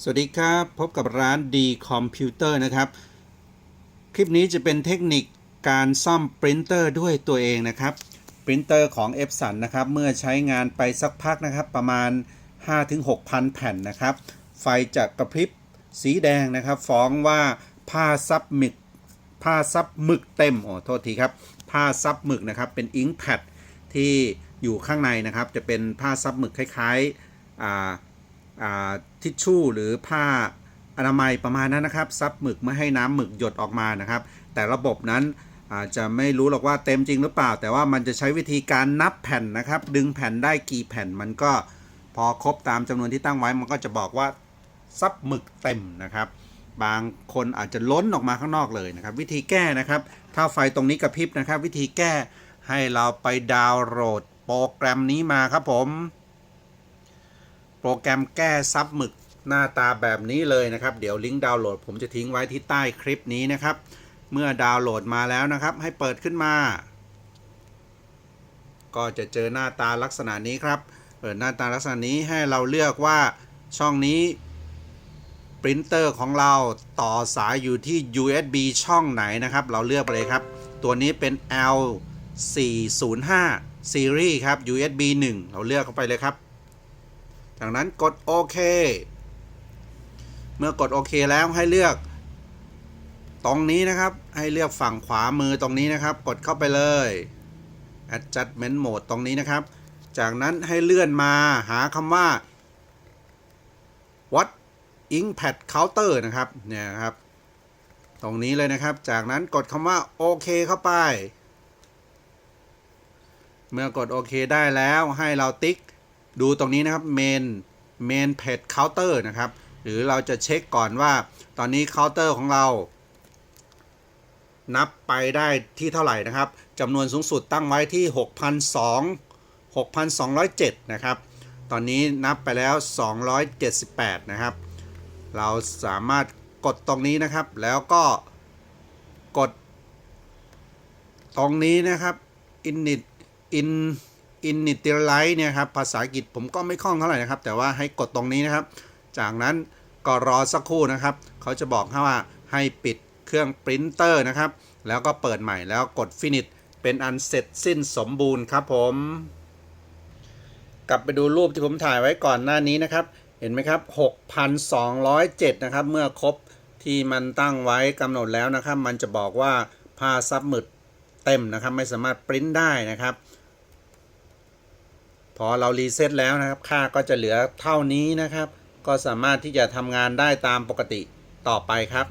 สวัสดีครับ พบกับร้านดีคอมพิวเตอร์นะครับ คลิปนี้จะเป็นเทคนิคการซ่อมปรินเตอร์ด้วยตัวเองนะครับปรินเตอร์ของ e p s o n นะครับ เมื่อใช้งานไปสักพักนะครับ ประมาณ 5-6,000 แผ่นนะครับ ไฟจะกระพริบสีแดงนะครับ ฟ้องว่าผ้าซับหมึกผ้าซับหมึกเต็มโอ้โทษทีครับผ้าซับหมึกนะครับ เป็นอิงแพดที่อยู่ข้างในนะครับ จะเป็นผ้าซับหมึกคล้ายๆอ่าอ่า ทิชชู่หรือผ้าอนามัยประมาณนั้นนะครับ ซับหมึกไม่ให้น้ำหมึกหยดออกมานะครับ แต่ระบบนั้นอาจจะไม่รู้หรอกว่าเต็มจริงหรือเปล่า แต่ว่ามันจะใช้วิธีการนับแผ่นนะครับ ดึงแผ่นได้กี่แผ่นมันก็พอครบตามจำนวนที่ตั้งไว้มันก็จะบอกว่าซับหมึกเต็มนะครับ บางคนอาจจะล้นออกมาข้างนอกเลยนะครับ วิธีแก้นะครับ ถ้าไฟตรงนี้กระพริบนะครับ วิธีแก้ให้เราไปดาวน์โหลดโปรแกรมนี้มาครับผม โปรแกรมแก้ซับหมึกหน้าตาแบบนี้เลยนะครับ เดี๋ยวลิงก์ดาวน์โหลด ผมจะทิ้งไว้ที่ใต้คลิปนี้นะครับ เมื่อดาวน์โหลดมาแล้วนะครับ ให้เปิดขึ้นมา ก็จะเจอหน้าตาลักษณะนี้ครับ เปิดหน้าตาลักษณะนี้ให้เราเลือกว่าช่องนี้ปรินเตอร์ของเราต่อสายอยู่ที่ USB ช่องไหนนะครับ เราเลือกไปเลยครับ ตัวนี้เป็น L 405 Series ครับ USB 1 เราเลือกเข้าไปเลยครับ จากนั้นกดโอเค เมื่อกดโอเคแล้วให้เลือก ตรงนี้นะครับ ให้เลือกฝั่งขวามือตรงนี้นะครับ กดเข้าไปเลย adjustment mode ตรงนี้นะครับ จากนั้นให้เลื่อนมาหาคำว่า what inkpad counter นะครับ เนี่ยครับ ตรงนี้เลยนะครับ จากนั้นกดคำว่าโอเคเข้าไป เมื่อกดโอเคได้แล้วให้เราติ๊ก ดูตรงนี้นะครับ main main page counter นะครับ หรือเราจะเช็คก่อนว่าตอนนี้เคาน์เตอร์ของเรา นับไปได้ที่เท่าไหร่นะครับจำนวนสูงสุดตั้งไว้ที่ 6,200 6,207 นะครับ ตอนนี้นับไปแล้ว 278 นะครับ เราสามารถกดตรงนี้นะครับ แล้วก็กดตรงนี้นะครับ init in initialize เนี่ยครับภาษาอังกฤษผมก็ไม่คล่องเท่าไหร่นะครับ แต่ว่าให้กดตรงนี้นะครับ จากนั้นก็รอสักครู่นะครับ เขาจะบอกให้ว่าให้ปิดเครื่องปรินเตอร์นะครับ แล้วก็เปิดใหม่แล้วกด finish เป็นอันเสร็จสิ้นสมบูรณ์ครับผม กลับไปดูรูปที่ผมถ่ายไว้ก่อนหน้านี้นะครับ เห็นไหมครับ 6,207 นะครับ เมื่อครบที่มันตั้งไว้กำหนดแล้วนะครับ มันจะบอกว่าผ้าซับหมึดเต็มนะครับ ไม่สามารถปริ้นได้นะครับ พอเรารีเซ็ตแล้วนะครับ ค่าก็จะเหลือเท่านี้นะครับ ก็สามารถที่จะทำงานได้ตามปกติต่อไปครับ